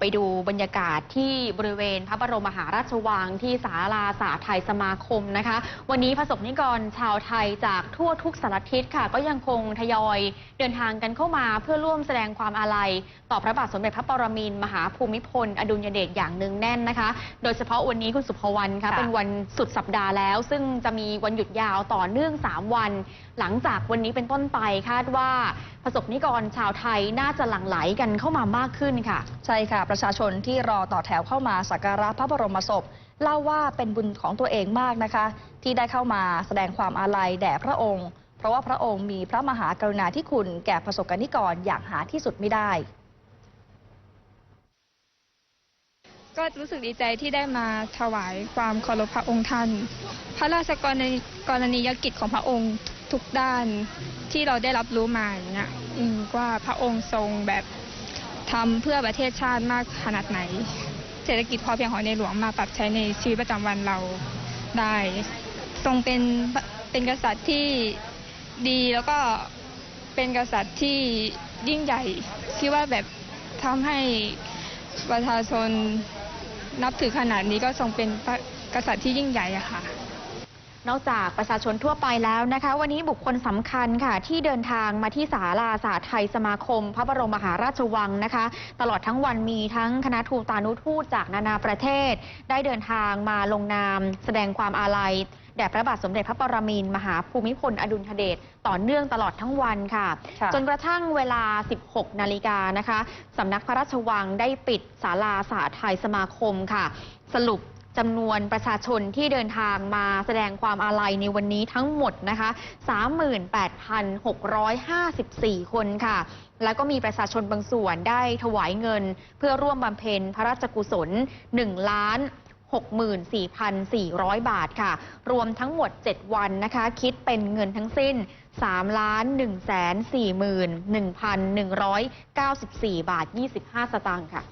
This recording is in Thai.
ไปดูบรรยากาศที่บริเวณพระบรมมหาราชวังที่ศาลาสาไทยสมาคมนะคะ วันนี้ประสบนิกรชาวไทยจากทั่วทุกสารทิศค่ะ ก็ยังคงทยอยเดินทางกันเข้ามาเพื่อร่วมแสดงความอาลัย ต่อพระบาทสมเด็จพระปรมินทรมหาภูมิพล อดุลยเดชอย่างเนืองแน่นนะคะ โดยเฉพาะวันนี้คุณสุภวรรณค่ะค่ะเป็นวันสุดสัปดาห์แล้ว ซึ่งจะมีวันหยุดยาวต่อเนื่อง 3 วัน หลังจากวันนี้เป็นต้นไปคาดว่า ประสบนิกรชาวไทยน่าจะหลั่งไหลกันเข้ามามากขึ้นค่ะ ใช่ค่ะ ประชาชนที่รอต่อแถวเข้ามาสักการะพระบรมศพเล่าว่าเป็นบุญของตัวเองมากนะคะ ที่ได้เข้ามาแสดงความอาลัยแด่พระองค์ เพราะว่าพระองค์มีพระมหากรุณาธิคุณแก่ประสบกรณิกรอย่างหาที่สุดไม่ได้ ก็รู้สึกดีใจที่ได้มาถวายความเคารพพระองค์ท่าน พระราชกรณีกรณียกิจของพระองค์ทุกด้านที่เราได้รับรู้มาอย่างเงี้ยอืมว่าพระองค์ทรงแบบทำเพื่อประเทศชาติมากขนาดไหน เศรษฐกิจพอเพียงของในหลวงมาปรับใช้ในชีวิตประจำวันเราได้ ทรงเป็นเป็นกษัตริย์ที่ดีแล้วก็เป็นกษัตริย์ที่ยิ่งใหญ่ที่ว่าแบบทำให้ประชาชน นับถือขนาดนี้ก็ทรงเป็นกษัตริย์ที่ยิ่งใหญ่อะค่ะ นอกจากประชาชนทั่วไปแล้วนะคะ วันนี้บุคคลสำคัญค่ะ ที่เดินทางมาที่ศาลาสาไทยสมาคม พระบรมมหาราชวังนะคะ ตลอดทั้งวันมีทั้งคณะทูตานุทูตจากนานาประเทศ ได้เดินทางมาลงนาม แสดงความอาลัย ด่พระบาทสมเด็จพระปรมินทรมหาภูมิพลอดุลยเดชต่อเนื่องตลอดทั้งวันค่ะค่ะ จนกระทั่งเวลา 16 นาฬิกานะคะสำนักพระราชวังได้ปิดศาลาสาไทยสมาคมค่ะ สรุปจำนวนประชาชนที่เดินทางมาแสดงความอาลัยในวันนี้ทั้งหมดนะคะ 38,654 คนค่ะ แล้วก็มีประชาชนบางส่วนได้ถวายเงิน เพื่อร่วมบำเพ็ญพระราชกุศล1ล้าน 64,400 บาทค่ะ รวมทั้งหมด 7 วันนะคะ คิดเป็นเงินทั้งสิ้น 3 ล้าน1 4 1 1 1 9 4 บาท 25 สตางค์ค่ะ